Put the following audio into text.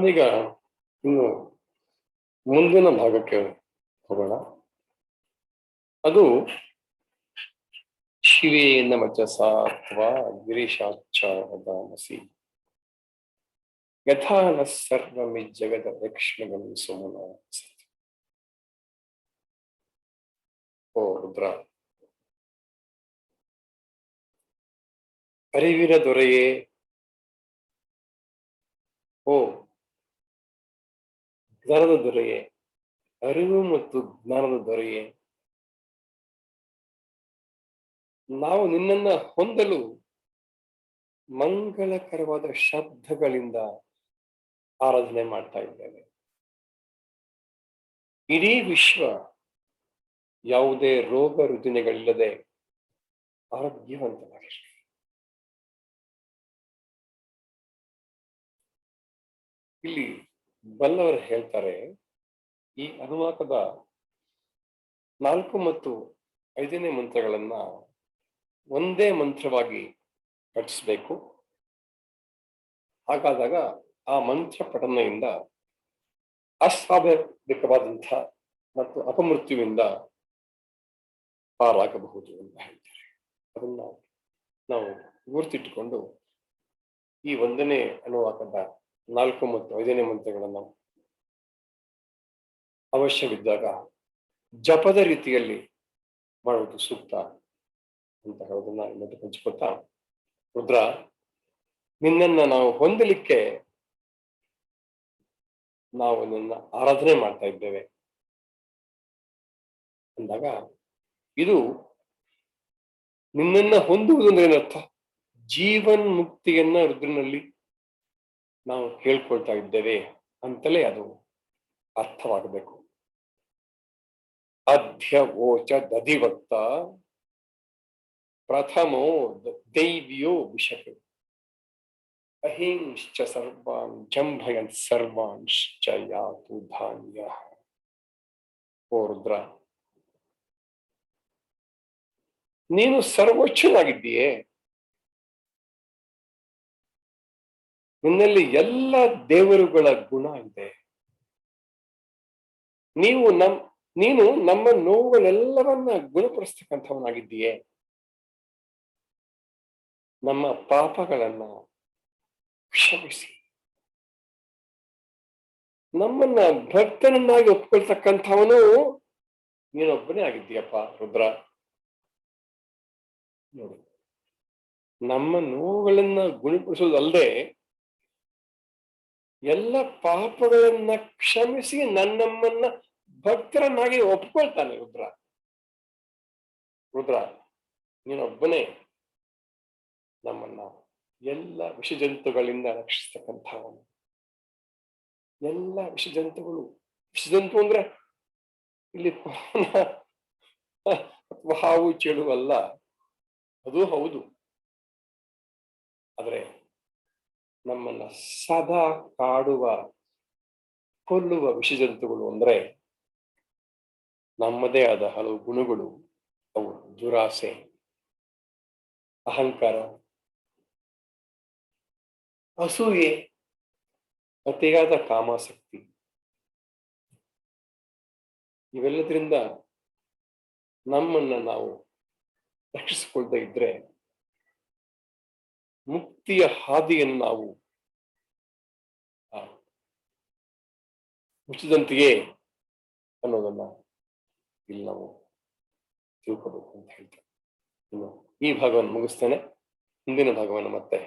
ಅದೀಗ ಇನ್ನು ಮುಂದಿನ ಭಾಗಕ್ಕೆ ಹೋಗೋಣ. ಅದು ಶಿವೇನ ನಮಚ ಅಥವಾ ಗಿರೀಶಾಚಾರದಾಮಸಿ ಯಥಾನ ಸರ್ವಮಿ ಜಗದ ಲಕ್ಷ್ಮಣ ಸುಮನ. ಓ ರುದ್ರ. ಅರಿವಿರ ದೊರೆಯೇ ಓ ಜ್ಞಾನದ ದೊರೆಯೇ? ಅರಿವು ಮತ್ತು ಜ್ಞಾನದ ದೊರೆಯೇ? ನಾವು ನಿನ್ನನ್ನ ಹೊಂದಲು ಮಂಗಳಕರವಾದ ಶಬ್ದಗಳಿಂದ ಆರಾಧನೆ ಮಾಡ್ತಾ ಇದ್ದೇವೆ. ಇಡೀ ವಿಶ್ವ ಯಾವುದೇ ರೋಗ ರುಜಿನಗಳಿಲ್ಲದೆ ಆರೋಗ್ಯವಂತವಾಗಿರಲಿ. ಇಲ್ಲಿ ಬಲ್ಲವರು ಹೇಳ್ತಾರೆ, ಈ ಅನುವಾಕದ ನಾಲ್ಕು ಮತ್ತು ಐದನೇ ಮಂತ್ರಗಳನ್ನ ಒಂದೇ ಮಂತ್ರವಾಗಿ ಪಠಿಸಬೇಕು. ಹಾಗಾದಾಗ ಆ ಮಂತ್ರ ಪಠನೆಯಿಂದ ಅಸ್ವಾಭಾವಿಕವಾದಂಥ ಮತ್ತು ಅಪಮೃತ್ಯುವಿಂದ ಪಾರಾಗಬಹುದು ಅಂತ ಹೇಳ್ತಾರೆ. ಅದನ್ನ ನಾವು ಗುರುತಿಟ್ಟುಕೊಂಡು ಈ ಒಂದನೇ ಅನುವಾಕದ ನಾಲ್ಕು ಮತ್ತು ಐದನೇ ಮಂತ್ರಗಳನ್ನು ಅವಶ್ಯವಿದ್ದಾಗ ಜಪದ ರೀತಿಯಲ್ಲಿ ಮಾಡುವುದು ಸೂಕ್ತ ಅಂತ ಹೇಳೋದನ್ನ ಮತ್ತೆ ಹಂಚಿಕೊಳ್ತಾ, ರುದ್ರ, ನಿನ್ನನ್ನ ನಾವು ಹೊಂದಲಿಕ್ಕೆ ನಾವು ನಿನ್ನ ಆರಾಧನೆ ಮಾಡ್ತಾ ಇದ್ದೇವೆ. ಅಂದಾಗ ಇದು ನಿನ್ನನ್ನ ಹೊಂದುವುದು ಅಂದ್ರೆ ಏನರ್ಥ? ಜೀವನ್ ಮುಕ್ತಿಯನ್ನ ರುದ್ರನಲ್ಲಿ ನಾವು ಕೇಳ್ಕೊಳ್ತಾ ಇದ್ದೇವೆ ಅಂತಲೇ ಅದು ಅರ್ಥವಾಗಬೇಕು. ಅಧ್ಯ ಓಚ ದಧಿವಕ್ತ ಪ್ರಥಮೋ ದೈವ್ಯೋ ವಿಷಕ್ ಅಹಿಂಶ್ಚ ಸರ್ವಾನ್ ಜಂಭಯನ್ ಸರ್ವಾಂಶ್ಚ ಯಾತು ಧಾನ್ಯ. ಓ ರುದ್ರ ನೀನು ಸರ್ವೋಚ್ಚನಾಗಿದ್ದೀಯೇ? ನಿನ್ನಲ್ಲಿ ಎಲ್ಲ ದೇವರುಗಳ ಗುಣ ಇದೆ. ನೀವು ನಮ್, ನೀನು ನಮ್ಮ ನೋವುಗಳೆಲ್ಲವನ್ನ ಗುಣಪಡಿಸ್ತಕ್ಕಂಥವನಾಗಿದ್ದೀಯೇ. ನಮ್ಮ ಪಾಪಗಳನ್ನ ಕ್ಷಮಿಸಿ. ನಮ್ಮನ್ನ ಭಕ್ತನನ್ನಾಗಿ ಒಪ್ಕೊಳ್ತಕ್ಕಂಥವನು ನೀನೊಬ್ಬನೇ ಆಗಿದ್ದೀಯಪ್ಪ ರುದ್ರ. ನೋಡು, ನಮ್ಮ ನೋವುಗಳನ್ನ ಗುಣಪಡಿಸೋದಲ್ಲದೆ ಎಲ್ಲ ಪಾಪಗಳನ್ನ ಕ್ಷಮಿಸಿ ನನ್ನಮ್ಮನ್ನ ಭಕ್ತರನ್ನಾಗಿ ಒಪ್ಕೊಳ್ತಾನೆ ರುದ್ರ. ರುದ್ರ, ನೀನೊಬ್ಬನೇ ನಮ್ಮನ್ನ ಎಲ್ಲ ವಿಷಜಂತುಗಳಿಂದ ರಕ್ಷಿಸ್ತಕ್ಕಂಥವನು. ಎಲ್ಲ ವಿಷಜಂತುಗಳು, ವಿಷಜಂತು ಅಂದ್ರೆ ಇಲ್ಲಿ ಹಾವು ಚೇಳು ಅಲ್ಲ ಅದು ಹೌದು. ಆದ್ರೆ ನಮ್ಮನ್ನ ಸದಾ ಕಾಡುವ, ಕೊಲ್ಲುವ ವಿಷಜಂತುಗಳು ಅಂದ್ರೆ ನಮ್ಮದೇ ಆದ ಹಲವು ಗುಣಗಳು, ಅವು ದುರಾಸೆ, ಅಹಂಕಾರ, ಅಸೂಯೆ ಅತಿಯಾದ ಕಾಮಾಸಕ್ತಿ. ಇವೆಲ್ಲದರಿಂದ ನಮ್ಮನ್ನ ನಾವು ರಕ್ಷಿಸಿಕೊಳ್ತಾ ಇದ್ರೆ ಮುಕ್ತಿಯ ಹಾದಿಯನ್ನು ನಾವು ಮುಚ್ಚಿದಂತೆಯೇ ಅನ್ನೋದನ್ನ ಇಲ್ಲಿ ನಾವು ತಿಳ್ಕೋಬೇಕು ಅಂತ ಹೇಳ್ತೇವೆ ಇನ್ನು ಈ ಭಾಗವನ್ನು ಮುಗಿಸ್ತೇನೆ. ಮುಂದಿನ ಭಾಗವನ್ನು ಮತ್ತೆ